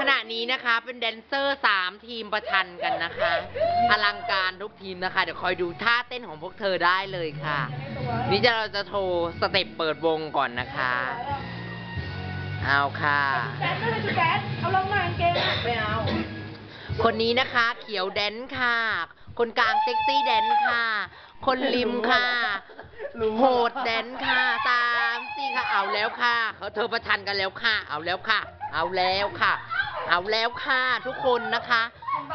ขณะนี้นะคะเป็นแดนเซอร์สามทีมประชันกันนะคะ อลังการทุกทีมนะคะ เดี๋ยวคอยดูท่าเต้นของพวกเธอได้เลยค่ะ นี่จะเราจะโทรสเต็ปเปิดวงก่อนนะคะ เอาค่ะแจ๊ดไม่เลยจุแจ๊ดเอาลงมากางเกงอะไม่เอา คนนี้นะคะเขียวแดนค่ะ คนกลางเซ็กซี่แดนค่ะ คนริมค่ะโหดแดนค่ะสามสี่ค่ะเอาแล้วค่ะเขาเธอประชันกันแล้วค่ะ เอาแล้วค่ะ เอาแล้วค่ะ เอาแล้วค่ะทุกคนนะคะ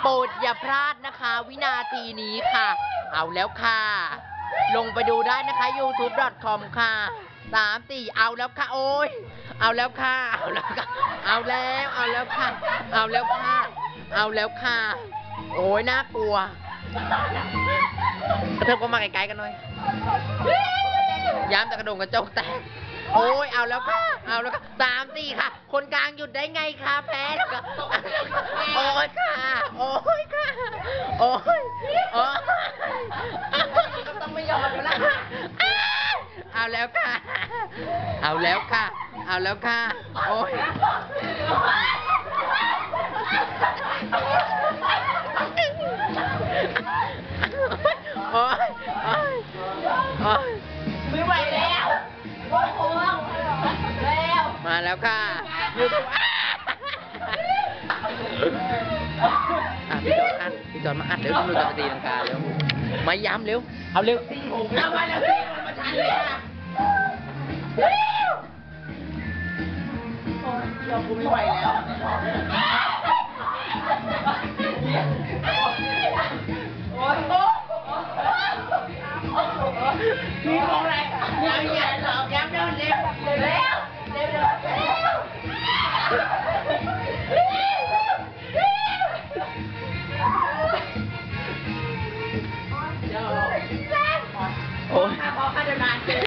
โปรดอย่าพลาดนะคะ วินาทีนี้ค่ะ เอาแล้วค่ะ ลงไปดูได้นะคะ youtube.com ค่ะสามสี่เอาแล้วค่ะ โอ้ยเอาแล้วค่ะ เอาแล้วค่ะ เอาแล้วเอาแล้วค่ะ เอาแล้วค่ะ เอาแล้วค่ะ โอ้ยน่ากลัวกระเทิบก็มาไกลๆกันหน่อยย้ำแต่กระโดงกระจกแตก โอ้ยเอาแล้วค่ะเอาแล้วค่ะสามสี่ค่ะ คนกลางหยุดได้ไงคะแพ้แล้วก็โอ้ยค่ะ โอ้ยค่ะ โอ้ยโอ้ยต้องไม่ยอมแล้วล่ะเอาแล้วค่ะ เอาแล้วค่ะ เอาแล้วค่ะ โอ้ย แล้วค่ะยูทูบอะพี่จอนอัดพี่จอนมาอัดเร็วดูจะตีลังกาเร็วมาย้ำเร็ว เอาเร็วเอาไปแล้วสิมาทันเลยอะโอ้ยเรากูไม่ไหวแล้วโอ้ยโอ้ยมีของอะไรยังยังเหรอยัง โอ้ย